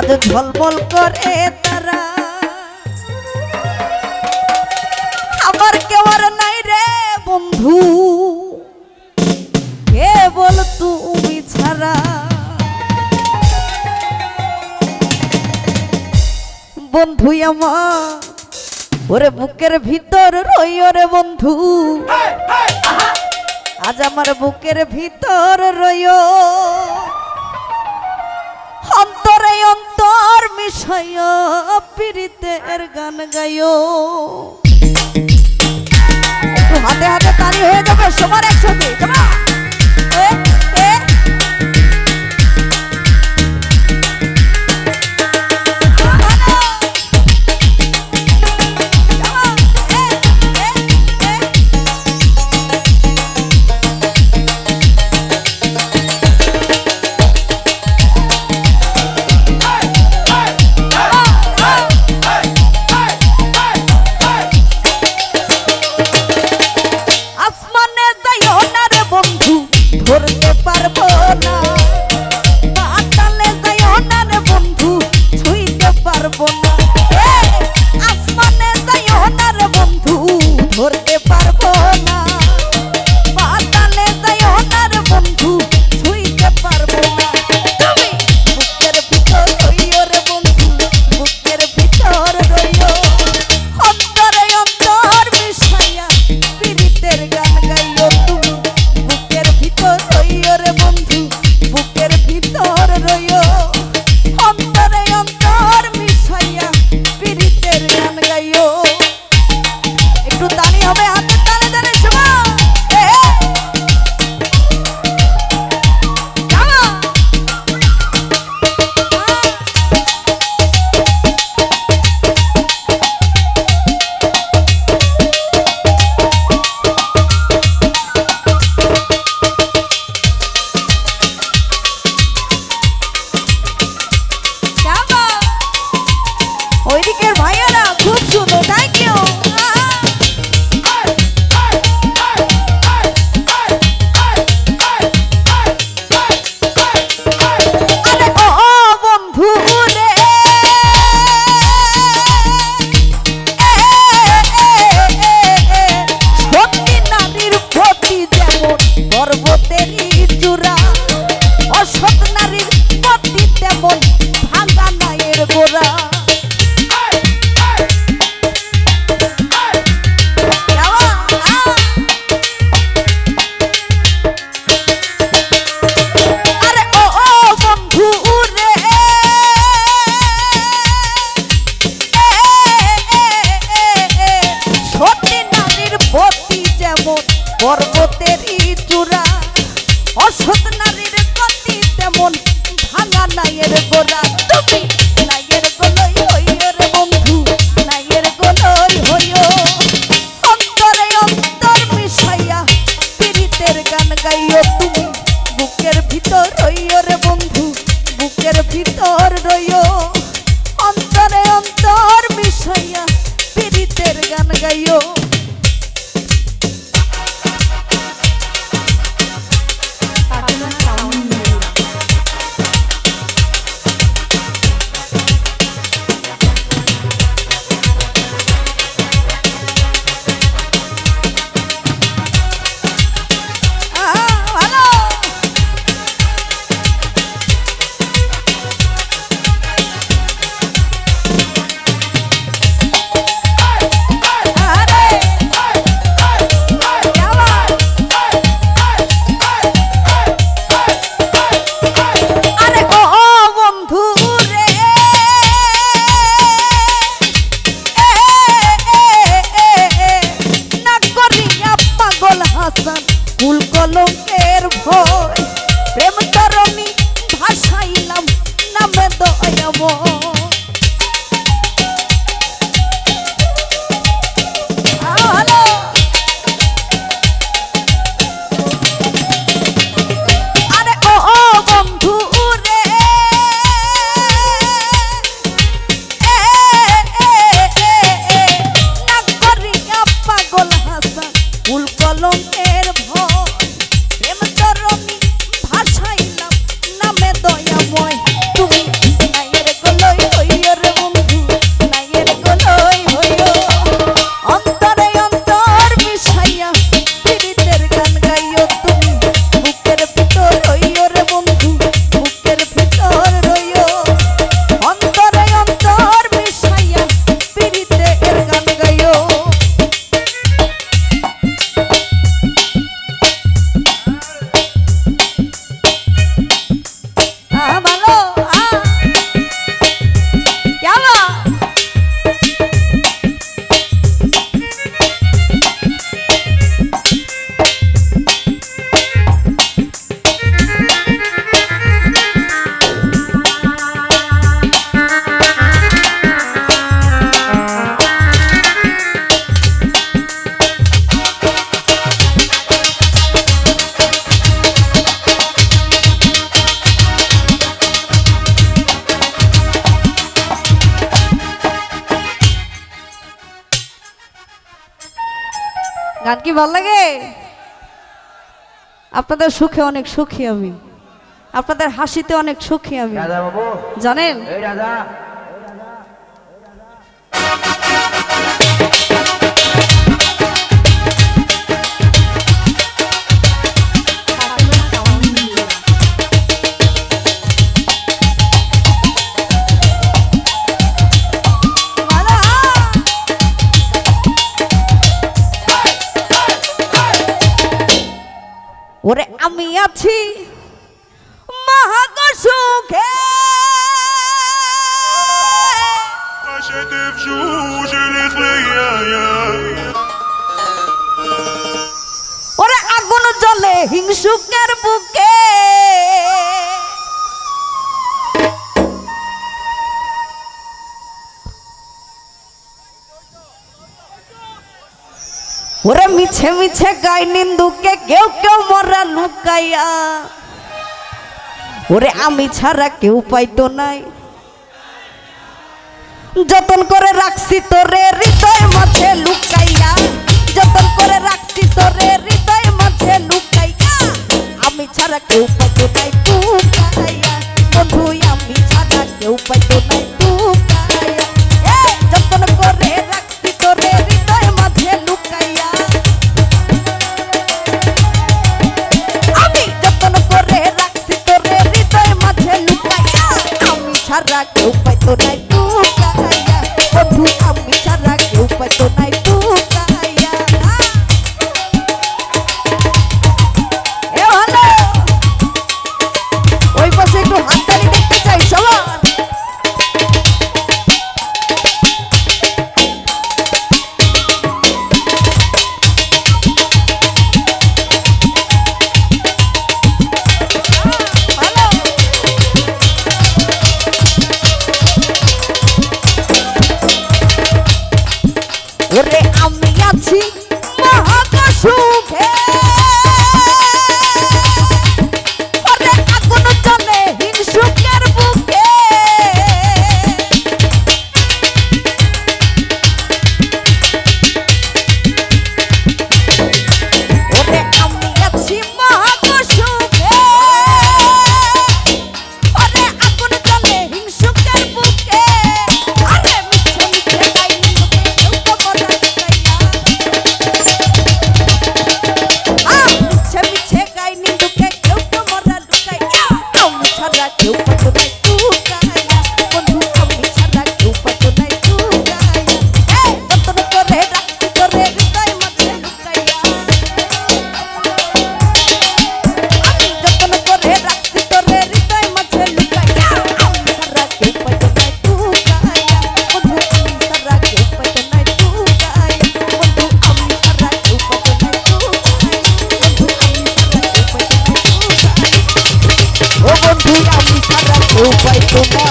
আজ ঝলমল করে তারা। আমার কেউ আর নাই রে বন্ধু। কেবল তুমি ছাড়া? বন্ধু আমার ওরে বুকের ভিতর রই ওরে বন্ধু। আজ আমার বুকের ভিতর রইও। মিশাইও পীড়িতের গান গাইও। হাতে হাতে তালি হয়ে যাবে সবার একসাথে পর্বতের চূড়া অসৎ নারীর গতি তেমন ভাঙা নাই এর গোড়া। full গান কি ভালো লাগে? আপনাদের সুখে অনেক সুখী আমি। আপনাদের হাসিতে অনেক সুখী আমি। জানেন? আমি আছি মহাগো সুখে। ওরে আগুন জলে হিংসুকের বুকে। ওরে মিছে মিছে গাই নিন্দুকে কেউ কেউ মরাল পাইয়া ওরে আমি ছাড়া কেউ পাইতো নাই। যতন করে রাখছি তোরে হৃদয় মাঝে লুকাইয়া। যতন করে রাখছি তোরে হৃদয় মাঝে লুকাইয়া। আমি ছাড়া কেউ পাইতো নাই। উপায় তোমার